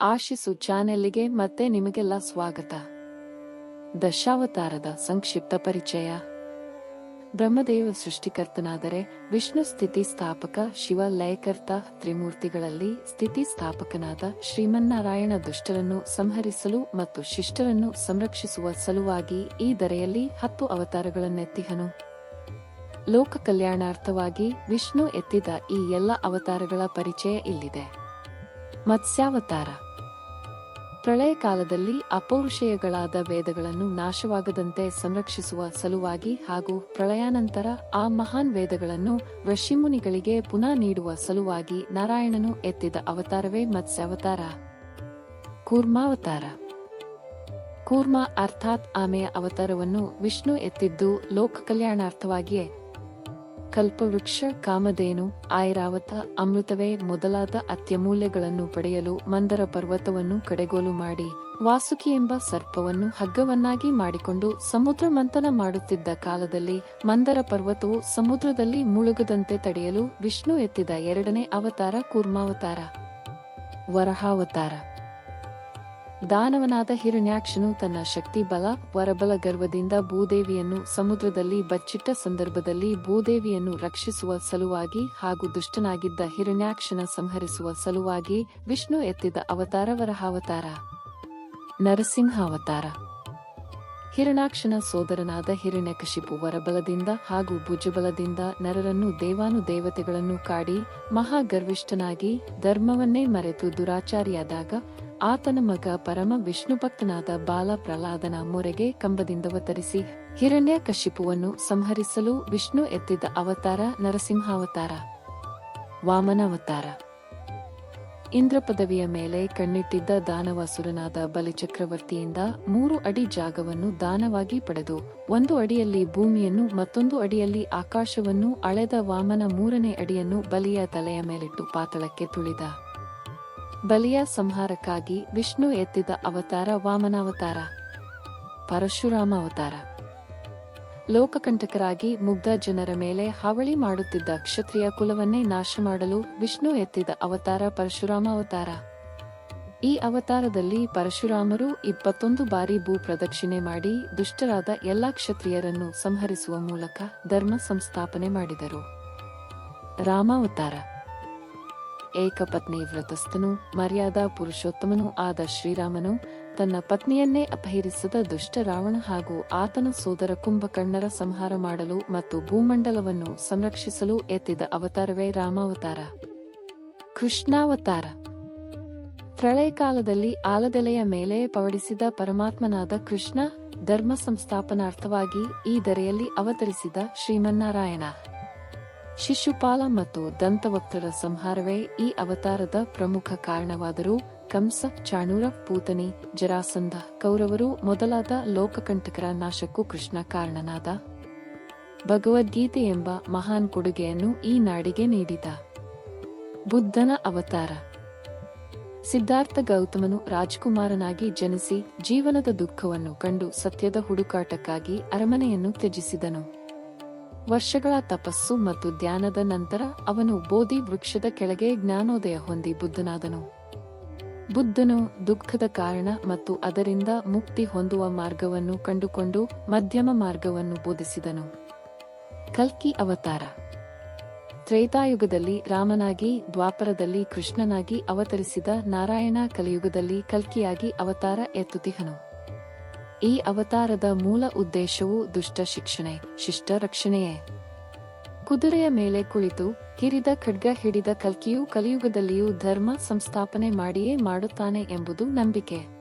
ಆಶಿಸು ಚಾನೆಲ್ಗೆ ಮತ್ತೆ ನಿಮಗೆಲ್ಲ ಸ್ವಾಗತ. ದಶಾವತಾರದ ಸಂಕ್ಷಿಪ್ತ ಪರಿಚಯ. ಬ್ರಹ್ಮದೇವ ಸೃಷ್ಟಿಕರ್ತನಾದರೆ ವಿಷ್ಣು ಸ್ಥಿತಿ ಸ್ಥಾಪಕ ಶಿವ ಲಯಕರ್ತ ತ್ರಿಮೂರ್ತಿಗಳಲ್ಲಿ ಸ್ಥಿತಿ ಸ್ಥಾಪಕನಾದ ಶ್ರೀಮನ್ನಾರಾಯಣ ದುಷ್ಟರನ್ನು ಸಂಹರಿಸಲು ಮತ್ತು ಶಿಷ್ಟರನ್ನು ಸಂರಕ್ಷಿಸುವ ಸಲುವಾಗಿ ಈ ದರೆಯಲ್ಲಿ ಹತ್ತು ಅವತಾರಗಳನ್ನೆತ್ತಿಹನು. ಲೋಕ ಕಲ್ಯಾಣಾರ್ಥವಾಗಿ ವಿಷ್ಣು ಎತ್ತಿದ ಈ ಎಲ್ಲ ಅವತಾರಗಳ ಪರಿಚಯ ಇಲ್ಲಿದೆ. ಮತ್ಸ್ಯಾವತಾರ. ಪ್ರಳಯ ಕಾಲದಲ್ಲಿ ಅಪೌರುಷೇಯಗಳಾದ ವೇದಗಳನ್ನು ನಾಶವಾಗದಂತೆ ಸಂರಕ್ಷಿಸುವ ಸಲುವಾಗಿ ಹಾಗೂ ಪ್ರಳಯಾನಂತರ ಆ ಮಹಾನ್ ವೇದಗಳನ್ನು ಋಷಿಮುನಿಗಳಿಗೆ ಪುನಃ ನೀಡುವ ಸಲುವಾಗಿ ನಾರಾಯಣನು ಎತ್ತಿದ ಅವತಾರವೇ ಮತ್ಸ್ಯಾವತಾರ. ಕೂರ್ಮಾವತಾರ. ಕೂರ್ಮ ಅರ್ಥಾತ್ ಆಮೆಯ ಅವತಾರವನ್ನು ವಿಷ್ಣು ಎತ್ತಿದ್ದು ಲೋಕ ಕಲ್ಯಾಣಾರ್ಥವಾಗಿಯೇ ಕಲ್ಪವೃಕ್ಷ, ಕಾಮಧೇನು, ಐರಾವತ, ಅಮೃತವೇ ಮೊದಲಾದ ಅತ್ಯಮೂಲ್ಯಗಳನ್ನು ಪಡೆಯಲು ಮಂದರ ಪರ್ವತವನ್ನು ಕಡೆಗೋಲು ಮಾಡಿ, ವಾಸುಕಿ ಎಂಬ ಸರ್ಪವನ್ನು ಹಗ್ಗವನ್ನಾಗಿ ಮಾಡಿಕೊಂಡು ಸಮುದ್ರ ಮಂಥನ ಮಾಡುತ್ತಿದ್ದ ಕಾಲದಲ್ಲಿ ಮಂದರ ಪರ್ವತವು ಸಮುದ್ರದಲ್ಲಿ ಮುಳುಗದಂತೆ ತಡೆಯಲು ವಿಷ್ಣು ಎತ್ತಿದ ಎರಡನೇ ಅವತಾರ ಕೂರ್ಮಾವತಾರ. ವರಹಾವತಾರ. ದಾನವನಾದ ಹಿರಣ್ಯಾಕ್ಷನು ತನ್ನ ಶಕ್ತಿ ಬಲ ವರಬಲ ಗರ್ವದಿಂದ ಭೂದೇವಿಯನ್ನು ಸಮುದ್ರದಲ್ಲಿ ಬಚ್ಚಿಟ್ಟ ಸಂದರ್ಭದಲ್ಲಿ ಭೂದೇವಿಯನ್ನು ರಕ್ಷಿಸುವ ಸಲುವಾಗಿ ಹಾಗೂ ದುಷ್ಟನಾಗಿದ್ದ ಹಿರಣ್ಯಾಕ್ಷನ ಸಂಹರಿಸುವ ಸಲುವಾಗಿ ವಿಷ್ಣು ಎತ್ತಿದ ಅವತಾರ ವರಹಾವತಾರ. ನರಸಿಂಹಾವತಾರ. ಹಿರಣಾಕ್ಷನ ಸೋದರನಾದ ಹಿರಣ್ಯಕಶಿಪು ವರಬಲದಿಂದ ಹಾಗೂ ಭುಜಬಲದಿಂದ ನರರನ್ನು ದೇವಾನು ದೇವತೆಗಳನ್ನು ಕಾಡಿ ಮಹಾಗರ್ವಿಷ್ಠನಾಗಿ ಧರ್ಮವನ್ನೇ ಮರೆತು ದುರಾಚಾರಿಯಾದಾಗ ಆತನ ಮಗ ಪರಮ ವಿಷ್ಣು ಭಕ್ತನಾದ ಬಾಲ ಪ್ರಹ್ಲಾದನ ಮೊರೆಗೆ ಕಂಬದಿಂದ ಒತ್ತರಿಸಿ ಹಿರಣ್ಯ ಕಶಿಪುವನ್ನು ಸಂಹರಿಸಲು ವಿಷ್ಣು ಎತ್ತಿದ್ದ ಅವತಾರ ನರಸಿಂಹಾವತಾರ, ವಾಮನಾವತಾರ. ಇಂದ್ರ ಪದವಿಯ ಮೇಲೆ ಕಣ್ಣಿಟ್ಟಿದ್ದ ದಾನವಾಸುರನಾದ ಬಲಿಚಕ್ರವರ್ತಿಯಿಂದ ಮೂರು ಅಡಿ ಜಾಗವನ್ನು ದಾನವಾಗಿ ಪಡೆದು ಒಂದು ಅಡಿಯಲ್ಲಿ ಭೂಮಿಯನ್ನು ಮತ್ತೊಂದು ಅಡಿಯಲ್ಲಿ ಆಕಾಶವನ್ನು ಅಳೆದ ವಾಮನ ಮೂರನೇ ಅಡಿಯನ್ನು ಬಲಿಯ ತಲೆಯ ಮೇಲಿಟ್ಟು ಪಾತಳಕ್ಕೆ ತುಳಿದ. ಬಲಿಯ ಸಂಹಾರಕ್ಕಾಗಿ ವಿಷ್ಣು ಎತ್ತಿದ ಅವತಾರ ವಾಮನಾವತಾರ, ಪರಶುರಾಮ ಅವತಾರ. ಲೋಕಕಂಟಕರಾಗಿ ಮುಗ್ಧ ಜನರ ಮೇಲೆ ಹಾವಳಿ ಮಾಡುತ್ತಿದ್ದ ಕ್ಷತ್ರಿಯ ಕುಲವನ್ನೇ ನಾಶ ಮಾಡಲು ವಿಷ್ಣು ಎತ್ತಿದ ಅವತಾರ ಪರಶುರಾಮ ಅವತಾರ. ಈ ಅವತಾರದಲ್ಲಿ ಪರಶುರಾಮರು ಇಪ್ಪತ್ತೊಂದು ಬಾರಿ ಭೂ ಪ್ರದಕ್ಷಿಣೆ ಮಾಡಿ ದುಷ್ಟರಾದ ಎಲ್ಲಾ ಕ್ಷತ್ರಿಯರನ್ನು ಸಂಹರಿಸುವ ಮೂಲಕ ಧರ್ಮ ಸಂಸ್ಥಾಪನೆ ಮಾಡಿದರು. ರಾಮಾವತಾರ. ಏಕಪತ್ನಿ ವ್ರತಸ್ಥನು, ಮರ್ಯಾದಾ ಪುರುಷೋತ್ತಮನೂ ಆದ ಶ್ರೀರಾಮನು ತನ್ನ ಪತ್ನಿಯನ್ನೇ ಅಪಹರಿಸಿದ ದುಷ್ಟ ರಾವಣ ಹಾಗೂ ಆತನ ಸೋದರ ಕುಂಭಕರ್ಣರ ಸಂಹಾರ ಮಾಡಲು ಮತ್ತು ಭೂಮಂಡಲವನ್ನು ಸಂರಕ್ಷಿಸಲು ಎತ್ತಿದ ಅವತಾರವೇ ರಾಮಾವತಾರ. ಕೃಷ್ಣಾವತಾರ. ಪ್ರಳಯಕಾಲದಲ್ಲಿ ಆಲದೆಲೆಯ ಮೇಲೆ ಪವಡಿಸಿದ ಪರಮಾತ್ಮನಾದ ಕೃಷ್ಣ ಧರ್ಮ ಸಂಸ್ಥಾಪನಾರ್ಥವಾಗಿ ಈ ದರೆಯಲ್ಲಿ ಅವತರಿಸಿದ ಶ್ರೀಮನ್ನಾರಾಯಣ. ಶಿಶುಪಾಲ ಮತ್ತು ದಂತವಕ್ತರ ಸಂಹಾರವೇ ಈ ಅವತಾರದ ಪ್ರಮುಖ ಕಾರಣವಾದರೂ ಕಂಸ ಚಾಣೂರ ಪೂತನಿ ಜರಾಸಂಧ ಕೌರವರು ಮೊದಲಾದ ಲೋಕಕಂಟಕರ ನಾಶಕ್ಕೂ ಕೃಷ್ಣ ಕಾರಣನಾದ ಭಗವದ್ಗೀತೆ ಎಂಬ ಮಹಾನ್ ಕೊಡುಗೆಯನ್ನು ಈ ನಾಡಿಗೆ ನೀಡಿದ. ಬುದ್ಧನ ಅವತಾರ. ಸಿದ್ಧಾರ್ಥ ಗೌತಮನು ರಾಜಕುಮಾರನಾಗಿ ಜನಿಸಿ ಜೀವನದ ದುಃಖವನ್ನು ಕಂಡು ಸತ್ಯದ ಹುಡುಕಾಟಕ್ಕಾಗಿ ಅರಮನೆಯನ್ನು ತ್ಯಜಿಸಿದನು. ವರ್ಷಗಳ ತಪಸ್ಸು ಮತ್ತು ಧ್ಯಾನದ ನಂತರ ಅವನು ಬೋಧಿ ವೃಕ್ಷದ ಕೆಳಗೆ ಜ್ಞಾನೋದಯ ಹೊಂದಿ ಬುದ್ಧನಾದನು. ಬುದ್ಧನು ದುಃಖದ ಕಾರಣ ಮತ್ತು ಅದರಿಂದ ಮುಕ್ತಿ ಹೊಂದುವ ಮಾರ್ಗವನ್ನು ಕಂಡುಕೊಂಡು ಮಧ್ಯಮ ಮಾರ್ಗವನ್ನು ಬೋಧಿಸಿದನು. ಕಲ್ಕಿ ಅವತಾರ. ತ್ರೇತಾಯುಗದಲ್ಲಿ ರಾಮನಾಗಿ, ದ್ವಾಪರದಲ್ಲಿ ಕೃಷ್ಣನಾಗಿ ಅವತರಿಸಿದ ನಾರಾಯಣ ಕಲಿಯುಗದಲ್ಲಿ ಕಲ್ಕಿಯಾಗಿ ಅವತಾರ ಎತ್ತುತಿಹನು ಈ ಅವತಾರದ ಮೂಲ ಉದ್ದೇಶವು ದುಷ್ಟ ಶಿಕ್ಷಣೆ, ಶಿಷ್ಟ ರಕ್ಷಣೆಯೇ. ಕುದುರೆಯ ಮೇಲೆ ಕುಳಿತು ಕಿರಿದ ಖಡ್ಗ ಹಿಡಿದ ಕಲ್ಕಿಯು ಕಲಿಯುಗದಲ್ಲಿಯೂ ಧರ್ಮ ಸಂಸ್ಥಾಪನೆ ಮಾಡಿಯೇ ಮಾಡುತ್ತಾನೆ ಎಂಬುದು ನಂಬಿಕೆ.